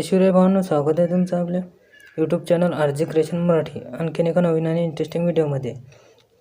जय शिवराय भावांनो स्वागत आहे तुमचं आपल्या YouTube channel R J creation Marathi. आणखीन एका नवीन आणि इंटरेस्टिंग व्हिडिओमध्ये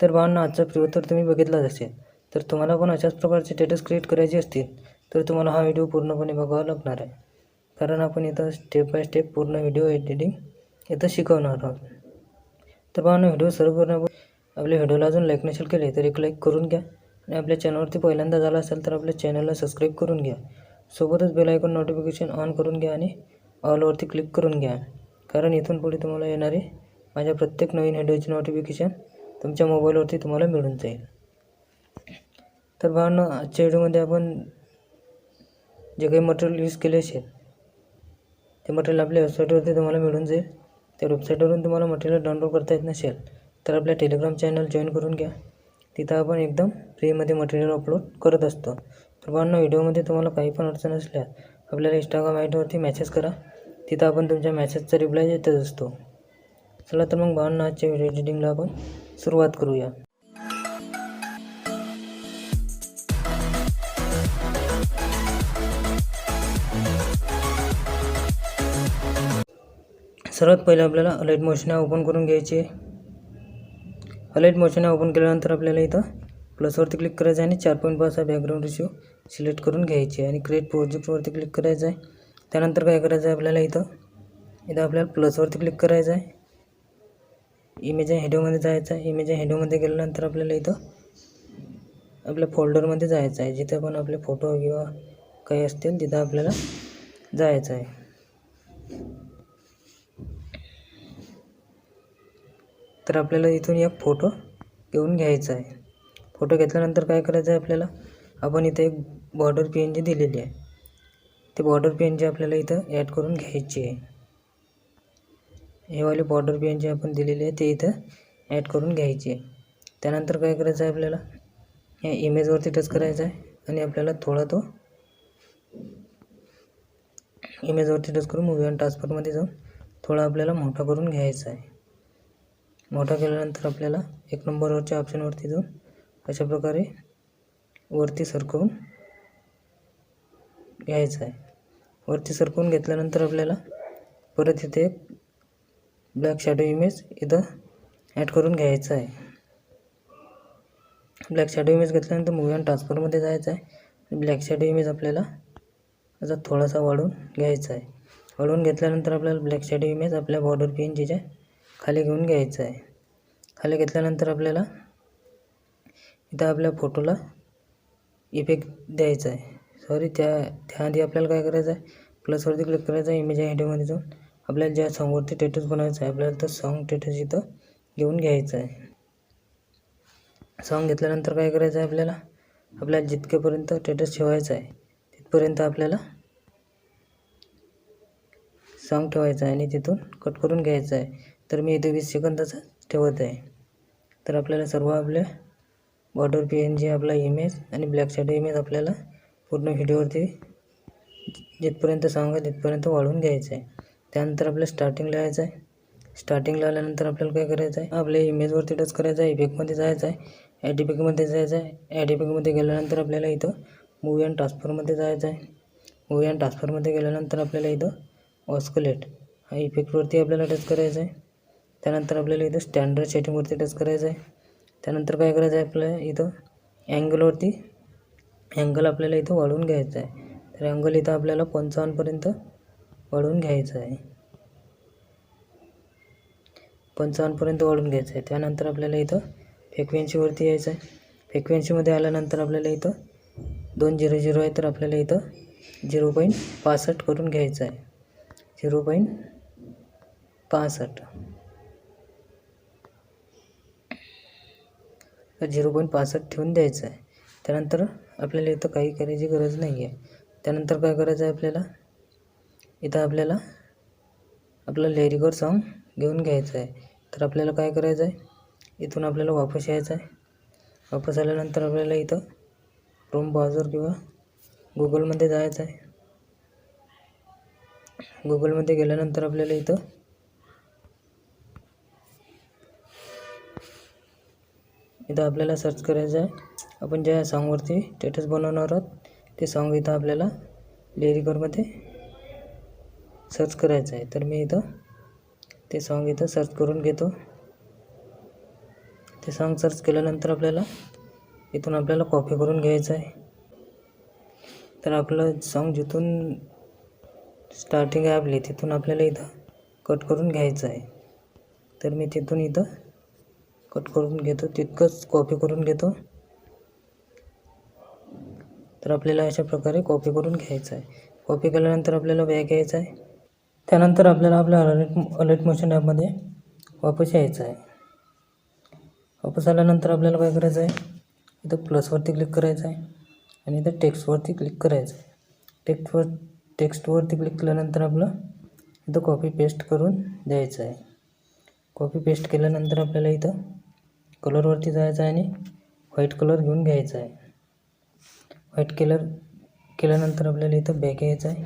तर भावांना आजचा प्रिव्यू तुम्ही बघितलाच असेल. तर तुम्हाला पण अशाच प्रकारचे स्टेटस क्रिएट करायचे असतील तर तुम्हाला हा व्हिडिओ पूर्णपणे बघावा लागणार आहे. कारण आपण इथं स्टेप बाय स्टेप पूर्ण व्हिडिओ एडिटिंग इथं शिकवणार आहोत. तर भावांना व्हिडिओ सर्व करण्यापूर्वी आपल्या व्हिडिओला अजून लाईक नसेल केले तर एक लाईक करून घ्या. आणि आपल्या चॅनलवरती पहिल्यांदा झाला असेल तर आपल्या चॅनलला सबस्क्राईब करून घ्या. सोबतच बेल आयकॉन नोटिफिकेशन ऑन करून घ्या आणि ऑलवरती क्लिक करून घ्या. कारण इथून पुढे तुम्हाला येणारे माझ्या प्रत्येक नवीन व्हिडिओची नोटिफिकेशन तुमच्या मोबाईलवरती तुम्हाला मिळून जाईल. तर भावांनो आजच्या व्हिडिओमध्ये आपण जे काही मटेरियल यूज केले असेल ते मटेरियल आपल्या वेबसाईटवरती तुम्हाला मिळून जाईल. त्या वेबसाईटवरून तुम्हाला मटेरियल डाउनलोड करता येत नसेल तर आपल्या टेलिग्राम चॅनल जॉईन करून घ्या. तिथं आपण एकदम फ्रीमध्ये मटेरियल अपलोड करत असतो. तर भावांनो व्हिडिओमध्ये तुम्हाला काही पण अडचण असल्या आपल्याला इंस्टाग्राम आय डीवरती मॅसेज करा. तिथं आपण तुमच्या मॅसेजचा रिप्लाय देतच असतो. चला तर मग भावना आजच्या व्हिडिओ एडिटिंगला आपण सुरुवात करूया. सर्वात पहिले आपल्याला अलर्ट मोशन ओपन करून घ्यायची आहे. अलर्ट मोशन ओपन केल्यानंतर आपल्याला इथं प्लसवरती क्लिक करायचं आहे आणि चार पॉईंट पाच हा बॅकग्राऊंड इश्यू सिलेक्ट करून घ्यायची आहे आणि क्रिएट प्रोजेक्टवरती क्लिक करायचं आहे. त्यानंतर काय करायचं आहे आपल्याला इथं? इथं आपल्याला प्लसवरती क्लिक करायचं आहे. इमेज हेडोमध्ये जायचं आहे. इमेज हेडोमध्ये गेल्यानंतर आपल्याला इथं आपल्या फोल्डरमध्ये जायचं आहे. जिथे पण आपले फोटो किंवा काही असतील तिथं आपल्याला जायचं आहे. तर आपल्याला इथून एक फोटो घेऊन घ्यायचा आहे. फोटो घेतल्यानंतर काय करायचं आहे आपल्याला? आपण इथं एक बॉर्डर पेन एन जी दिलेली आहे. ते बॉर्डर पेन एन जी आपल्याला इथं ॲड करून घ्यायची आहे. हे वाले बॉर्डर पेन एन जी आपण दिलेली आहे ते इथं ॲड करून घ्यायची आहे. त्यानंतर काय करायचं आहे आपल्याला? या इमेजवरती टच करायचं आहे आणि आपल्याला थोडा तो इमेजवरती टच करून मूवी अँड ट्रान्सफरमध्ये जाऊन थोडा आपल्याला मोठा करून घ्यायचा आहे. मोठा केल्यानंतर आपल्याला एक नंबरवरच्या ऑप्शनवरती जाऊन अशा प्रकारे वरती सरकवून घ्यायचं आहे. वरती सरकवून घेतल्यानंतर आपल्याला परत इथे एक ब्लॅक शॅडो इमेज इथं ॲड करून घ्यायचं आहे. ब्लॅक शॅडो इमेज घेतल्यानंतर मूवी ऑन ट्रान्सफरमध्ये जायचं आहे. ब्लॅक शॅडो इमेज आपल्याला असा थोडासा वाढवून घ्यायचा आहे. वाढवून घेतल्यानंतर आपल्याला ब्लॅक शॅडो इमेज आपल्या बॉर्डर पेन खाली घेऊन घ्यायचं आहे. खाली घेतल्यानंतर आपल्याला इथं आपल्या फोटोला इफेक्ट द्यायचा आहे. सॉरी त्या त्याआधी आपल्याला काय करायचं आहे? प्लसवरती क्लिक करायचं आहे इमेज आयडीमध्ये जाऊन. आपल्याला ज्या सॉंगवरती टेटस बनवायचं आहे आपल्याला तर सॉन्ग टेटस इथं घेऊन घ्यायचं आहे. सॉन्ग घेतल्यानंतर काय करायचं आहे आपल्याला? आपल्याला जितकेपर्यंत टेटस ठेवायचं आहे तिथपर्यंत आपल्याला सॉन्ग ठेवायचं आहे आणि तिथून कट करून घ्यायचं आहे. तर मी इथे वीस सेकंदाचा ठेवत आहे. तर आपल्याला सर्व आपल्या बॉर्डर पी एन जी आपला इमेज आणि ब्लॅक शॅडो इमेज आपल्याला पूर्ण व्हिडिओवरती जिथपर्यंत सांगा तिथपर्यंत वाढवून घ्यायचं आहे. त्यानंतर आपल्या स्टार्टिंगला यायचं आहे. स्टार्टिंगला आल्यानंतर आपल्याला काय करायचं आहे? आपल्या इमेजवरती टच करायचं आहे. इफेक्टमध्ये जायचं आहे. ॲड इफेक्टमध्ये जायचं आहे. ॲड इफेक्टमध्ये गेल्यानंतर आपल्याला इथं मूवी अँड ट्रान्सफरमध्ये जायचं आहे. मूवी अँड ट्रान्सफरमध्ये गेल्यानंतर आपल्याला इथं ऑस्कुलेट हा इफेक्टवरती आपल्याला टच करायचं आहे. त्यानंतर आपल्याला इथं स्टँडर्ड सेटिंगवरती टच करायचं आहे. त्यानंतर काय करायचं आहे आपल्याला? इथं अँगलवरती अँगल आपल्याला इथं वाढवून घ्यायचं आहे. तर अँगल इथं आपल्याला पंचावन्नपर्यंत वाढवून घ्यायचं आहे. पंचावन्नपर्यंत वाढवून घ्यायचं आहे. त्यानंतर आपल्याला इथं फ्रिक्वेन्सीवरती यायचं आहे. फ्रिक्वेन्सीमध्ये आल्यानंतर आपल्याला इथं दोन झिरो झिरो आहे तर आपल्याला इथं झिरो पॉईंट पासष्ट करून घ्यायचं आहे. झिरो पॉईंट पासष्ट. तर झिरो पॉईंट पासष्ट ठेवून द्यायचं आहे. त्यानंतर आपल्याला इथं काही करायची गरज नाही आहे त्यानंतर काय करायचं आहे आपल्याला? इथं आपल्याला आपलं लेरीकर सॉन्ग घेऊन घ्यायचं आहे. तर आपल्याला काय करायचं आहे? इथून आपल्याला वापस यायचं आहे. वापस आल्यानंतर आपल्याला इथं क्रोम ब्राउझर किंवा गुगलमध्ये जायचं आहे. गुगलमध्ये गेल्यानंतर आपल्याला इथं इथं आपल्याला सर्च करायचं आहे. आपण ज्या साँगवरती स्टेटस बनवणार आहोत ते सॉन्ग इथं आपल्याला लिरिकरमध्ये सर्च करायचं आहे. तर मी इथं ते सॉन्ग इथं सर्च करून घेतो. ते सॉन्ग सर्च केल्यानंतर आपल्याला इथून आपल्याला कॉपी करून घ्यायचं आहे. तर आपलं सॉन्ग जिथून स्टार्टिंग आहे आपली तिथून आपल्याला इथं कट करून घ्यायचं आहे. तर मी तिथून इथं कट करून घेतो. तितकंच कॉपी करून घेतो. तर आपल्याला अशा प्रकारे कॉपी करून घ्यायचं आहे. कॉपी केल्यानंतर आपल्याला बॅग घ्यायचा आहे. त्यानंतर आपल्याला आपल्या अलर्ट अलर्ट मोशन ॲपमध्ये वापस यायचं आहे. वापस आल्यानंतर आपल्याला काय करायचं आहे? इथं प्लसवरती क्लिक करायचं आहे आणि इथं टेक्स्टवरती क्लिक करायचं आहे. टेक्स्टवर टेक्स्टवरती क्लिक केल्यानंतर आपलं इथं कॉपी पेस्ट करून द्यायचं आहे. कॉपी पेस्ट केल्यानंतर आपल्याला इथं कलरवरती जायचं आहे आणि व्हाईट कलर घेऊन घ्यायचा आहे. व्हाईट कलर केल्यानंतर आपल्याला इथं बॅक यायचं आहे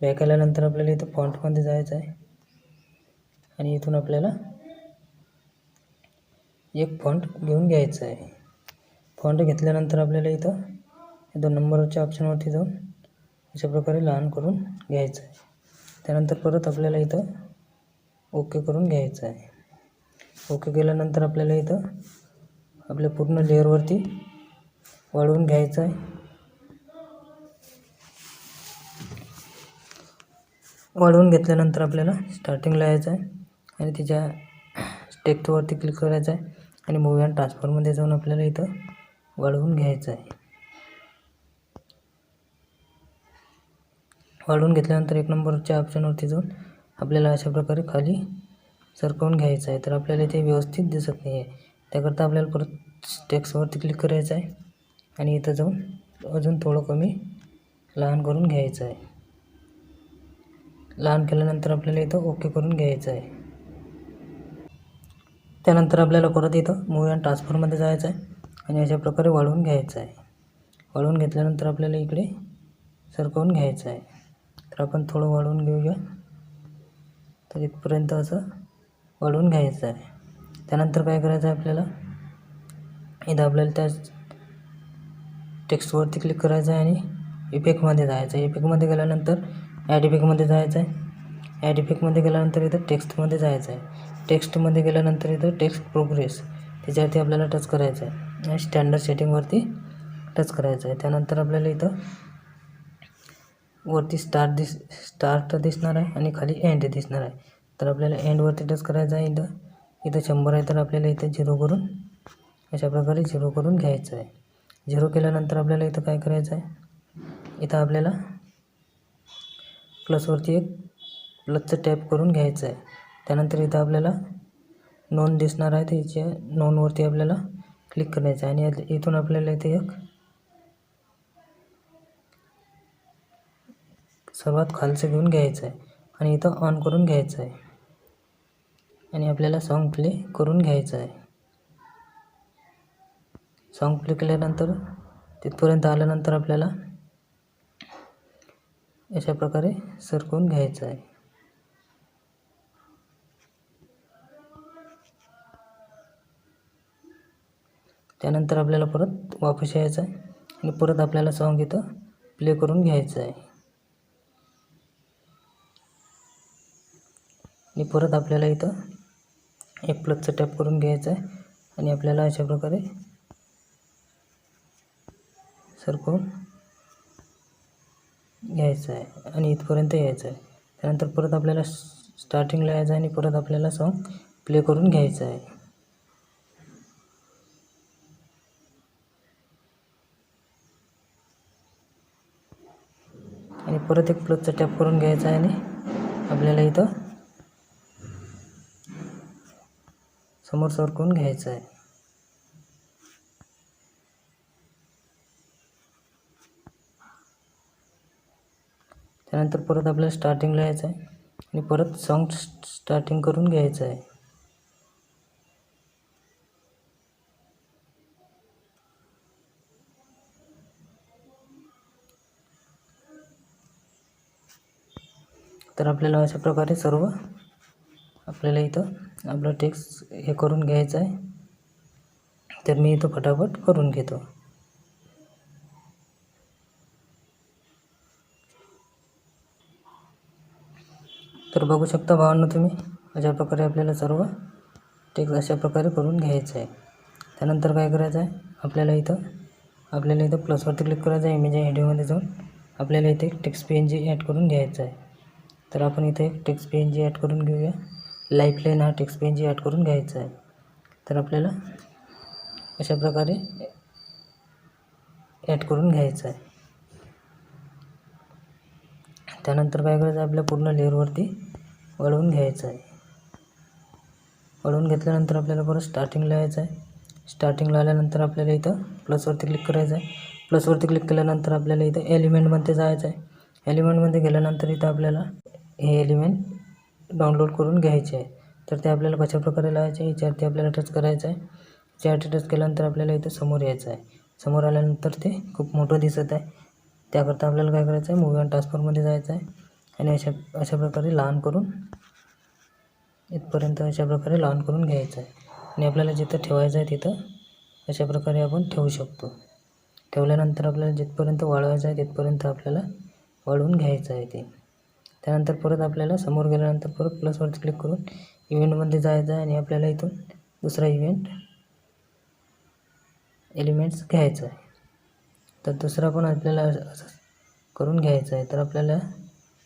बॅक आल्यानंतर आपल्याला इथं फॉन्टमध्ये जायचं आहे आणि इथून आपल्याला एक फॉन्ट घेऊन घ्यायचं आहे फॉन्ट घेतल्यानंतर आपल्याला इथं दोन नंबरच्या ऑप्शनवरती जाऊन अशा प्रकारे लहान करून घ्यायचं आहे त्यानंतर परत आपल्याला इथं ओके करून घ्यायचं आहे ओके केल्यानंतर आपल्याला इथं आपल्या पूर्ण लेअरवरती वाढवून घ्यायचं आहे वाढवून घेतल्यानंतर आपल्याला स्टार्टिंगला यायचं आहे आणि तिच्या टेक्स्टवरती क्लिक करायचं आहे आणि मूवी अँड ट्रान्सफरमध्ये जाऊन आपल्याला इथं वाढवून घ्यायचं आहे वाढवून घेतल्यानंतर एक नंबरच्या ऑप्शनवरती जाऊन आपल्याला अशा प्रकारे खाली सरकवून घ्यायचं आहे तर आपल्याला इथे व्यवस्थित दिसत नाही आहे त्याकरता आपल्याला परत टेक्स्टवरती क्लिक करायचं आहे आणि इथं जाऊन अजून थोडं कमी लहान करून घ्यायचं आहे. लहान केल्यानंतर आपल्याला इथं ओके करून घ्यायचं आहे. त्यानंतर आपल्याला परत इथं मूवी अँड ट्रान्सफरमध्ये जायचं आहे आणि अशा प्रकारे वाढवून घ्यायचं आहे. वाढवून घेतल्यानंतर आपल्याला इकडे सरकवून घ्यायचं आहे. तर आपण थोडं वाढवून घेऊया. तर इथपर्यंत असं वाढवून घ्यायचं आहे. त्यानंतर काय करायचं आहे आपल्याला? इथं आपल्याला त्या टेक्स्टवरती क्लिक करायचं आहे आणि इफेक्टमध्ये जायचं आहे इफेक्टमध्ये गेल्यानंतर ॲड इफेक्टमध्ये जायचं आहे ॲड इफेक्टमध्ये गेल्यानंतर इथं टेक्स्टमध्ये जायचं आहे टेक्स्टमध्ये गेल्यानंतर इथं टेक्स्ट प्रोग्रेस त्याच्यावरती आपल्याला टच करायचं आहे आणि स्टँडर्ड सेटिंगवरती टच करायचं आहे त्यानंतर आपल्याला इथं वरती स्टार्ट दिस स्टार्ट दिसणार आहे आणि खाली एंड दिसणार आहे. तर आपल्याला एंडवरती टच करायचं आहे इथं. इथं शंभर आहे तर आपल्याला इथं झिरो करून अशा प्रकारे झिरो करून घ्यायचं आहे झिरो केल्यानंतर आपल्याला इथं काय करायचं आहे? इथं आपल्याला प्लसवरती एक प्लसचं टॅप करून घ्यायचं आहे. त्यानंतर इथं आपल्याला नोंद दिसणार आहे. त्याच्या नोंदवरती आपल्याला क्लिक करायचं आहे. आणि इथून आपल्याला इथे एक सर्वात खालचं घेऊन घ्यायचं आहे. आणि इथं ऑन करून घ्यायचं आहे. आणि आपल्याला सॉन्ग प्ले करून घ्यायचं आहे. सॉन्ग प्ले केल्यानंतर तिथपर्यंत आल्यानंतर आपल्याला अशा प्रकारे सरकवून घ्यायचं आहे. त्यानंतर आपल्याला परत वापस यायचं आहे आणि परत आपल्याला सॉन्ग इथं प्ले करून घ्यायचं आहे. आणि परत आपल्याला इथं एक प्लसचं टॅप करून घ्यायचं आहे आणि आपल्याला अशा प्रकारे सरकवून घ्यायचं आहे आणि इथपर्यंत यायचं आहे. त्यानंतर परत आपल्याला स्टार्टिंगला यायचं आहे आणि परत आपल्याला सॉन्ग प्ले करून घ्यायचं आहे. आणि परत एक प्लसचा टॅप करून घ्यायचा आहे आणि आपल्याला इथं समोर सरकवून घ्यायचं आहे. त्यानंतर परत आपल्याला स्टार्टिंगला यायचं आहे आणि परत सॉन्ग स्टार्टिंग करून घ्यायचं आहे तर आपल्याला अशा प्रकारे सर्व आपल्याला इथं आपलं टेक्स्ट हे करून घ्यायचं आहे तर मी इथं फटाफट करून घेतो. तर बघू शकता भावांनो तुम्ही. अशा प्रकारे आपल्याला सर्व टेक्स अशा प्रकारे करून घ्यायचं आहे. त्यानंतर काय करायचं आहे? आपल्याला इथं आपल्याला इथं प्लसवरती क्लिक करायचं आहे. इमेज व्हिडिओमध्ये जाऊन आपल्याला इथे एक पी एन जी ॲड करून घ्यायचं आहे. तर आपण इथे एक text P N G add करून घेऊया. लाईफलाईन हा text P N G add करून घ्यायचा आहे. तर आपल्याला अशा प्रकारे ॲड करून घ्यायचं आहे. त्यानंतर काय करायचं आपल्या पूर्ण लेअरवरती वळवून घ्यायचं आहे. वळवून घेतल्यानंतर आपल्याला परत स्टार्टिंगला यायचं आहे. स्टार्टिंगला आल्यानंतर आपल्याला इथं प्लसवरती क्लिक करायचं आहे. प्लसवरती क्लिक केल्यानंतर आपल्याला इथं एलिमेंटमध्ये जायचं आहे. एलिमेंटमध्ये गेल्यानंतर इथं आपल्याला हे एलिमेंट डाउनलोड करून घ्यायचे आहे. तर ते आपल्याला कशाप्रकारे लावायचे आहे याच्यावरती आपल्याला टच करायचं आहे. याच्यावरती टच केल्यानंतर आपल्याला इथं समोर यायचं आहे. समोर आल्यानंतर ते खूप मोठं दिसत आहे. त्याकरता आपल्याला काय करायचं आहे मूवी ऑन ट्रान्सफरमध्ये जायचं आहे आणि अशा अशा प्रकारे लहान करून इथपर्यंत अशा प्रकारे लहान करून घ्यायचं आहे आणि आपल्याला जिथं ठेवायचं आहे तिथं अशा प्रकारे आपण ठेवू शकतो. ठेवल्यानंतर आपल्याला जिथपर्यंत वाळवायचं आहे तिथपर्यंत आपल्याला वाढवून घ्यायचं आहे ते. त्यानंतर परत आपल्याला समोर गेल्यानंतर परत प्लसवरती क्लिक करून इव्हेंटमध्ये जायचं आहे आणि आपल्याला इथून दुसरा इव्हेंट एलिमेंट्स घ्यायचं आहे. तर दुसरा पण आपल्याला असं करून घ्यायचा आहे. तर आपल्याला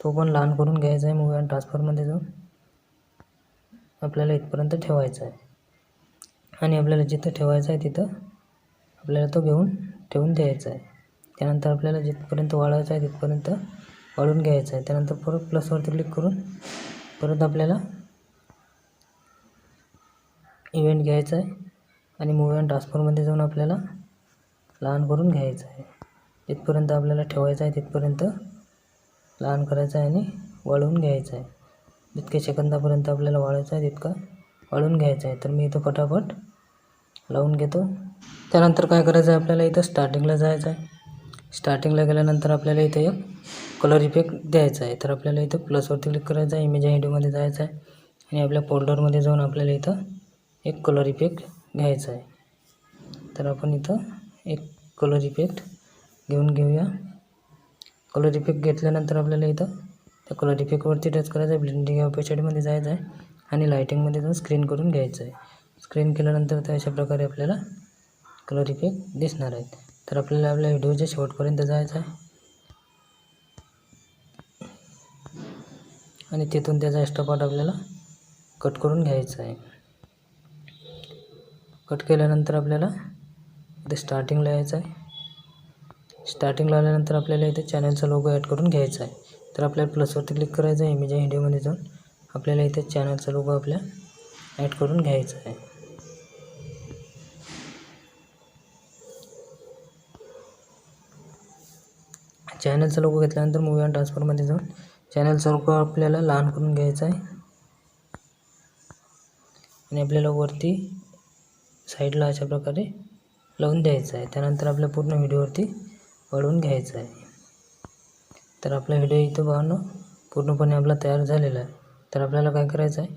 तो पण लहान करून घ्यायचा आहे मूवी अँड ट्रान्सफरमध्ये जाऊन. आपल्याला इथपर्यंत ठेवायचा आहे. आणि आपल्याला जिथं ठेवायचं आहे तिथं आपल्याला तो घेऊन ठेवून द्यायचा आहे. त्यानंतर आपल्याला जिथपर्यंत वाढवायचा आहे तिथपर्यंत वाढून घ्यायचं आहे. त्यानंतर परत प्लसवरती क्लिक करून परत आपल्याला इव्हेंट घ्यायचा आहे. आणि मूव्ह अँड ट्रान्सफरमध्ये जाऊन आपल्याला लहान करून घ्यायचं आहे. जिथपर्यंत आपल्याला ठेवायचं आहे तिथपर्यंत लहान करायचं आहे आणि वाळवून घ्यायचं आहे. जितके सेकंदापर्यंत आपल्याला वाळायचं आहे तितका वाळून घ्यायचं आहे. तर मी इथं फटाफट लावून घेतो. त्यानंतर काय करायचं आहे आपल्याला इथं स्टार्टिंगला जायचं आहे. स्टार्टिंगला गेल्यानंतर आपल्याला इथं एक कलर इफेक्ट द्यायचा आहे. तर आपल्याला इथं प्लसवरती क्लिक करायचं आहे इमेज व्हिडिओमध्ये जायचं आहे. आणि आपल्या फोल्डरमध्ये जाऊन आपल्याला इथं एक कलर इफेक्ट घ्यायचा आहे. तर आपण इथं एक कलर इफेक्ट घेऊन घेऊया. कलर इफेक्ट घेतल्यानंतर आपल्याला इथं त्या कलर इफेक्टवरती टच करायचं आहे ब्लेंडिंग ऑपेसिटीमध्ये जायचं आहे आणि लायटिंगमध्ये जाऊन स्क्रीन करून घ्यायचं आहे स्क्रीन केल्यानंतर ते अशा प्रकारे आपल्याला कलर इफेक्ट दिसणार आहेत. तर आपल्याला आपल्या व्हिडिओच्या शेवटपर्यंत जायचं आहे आणि तिथून त्याचा एक्स्ट्रा पार्ट आपल्याला कट करून घ्यायचा आहे कट केल्यानंतर आपल्याला इथे स्टार्टिंगला यायचं आहे. स्टार्टिंगला आल्यानंतर आपल्याला इथे चॅनलचा लोगो ॲड करून घ्यायचा आहे. तर आपल्याला प्लसवरती क्लिक करायचं आहे इमेज व्हिडिओमध्ये जाऊन आपल्याला इथे चॅनलचा लोगो आपल्या ॲड करून घ्यायचा आहे. चॅनलचा लोगो घेतल्यानंतर मूवी आणि ट्रान्सफरमध्ये जाऊन चॅनलचा लोगो आपल्याला लहान करून घ्यायचा आहे. आणि आपल्याला वरती साईडला अशा प्रकारे लावून द्यायचं आहे. त्यानंतर आपल्या पूर्ण व्हिडिओवरती वाढवून घ्यायचं आहे. तर आपला व्हिडिओ इथं पाहणं पूर्णपणे आपला तयार झालेला आहे. तर आपल्याला काय करायचं आहे?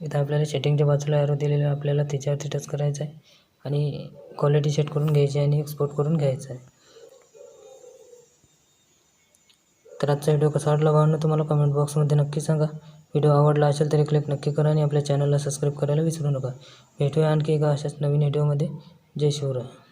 इथं आपल्याला सेटिंगच्या बाजूला ॲरो दिलेलं आहे. आपल्याला त्याच्यावरती टच करायचं आहे. आणि क्वालिटी सेट करून घ्यायची आणि एक्सपोर्ट करून घ्यायचं आहे. तर आजचा व्हिडिओ कसा वाटला भावांनो तुम्हाला कमेंट बॉक्समध्ये नक्की सांगा. व्हिडिओ आवडला असेल तर क्लिक नक्की करा आणि आपल्या चॅनलला सबस्क्राईब करायला विसरू नका. भेटूया आणखी एका अशाच नवीन व्हिडिओमध्ये जय शिवराय.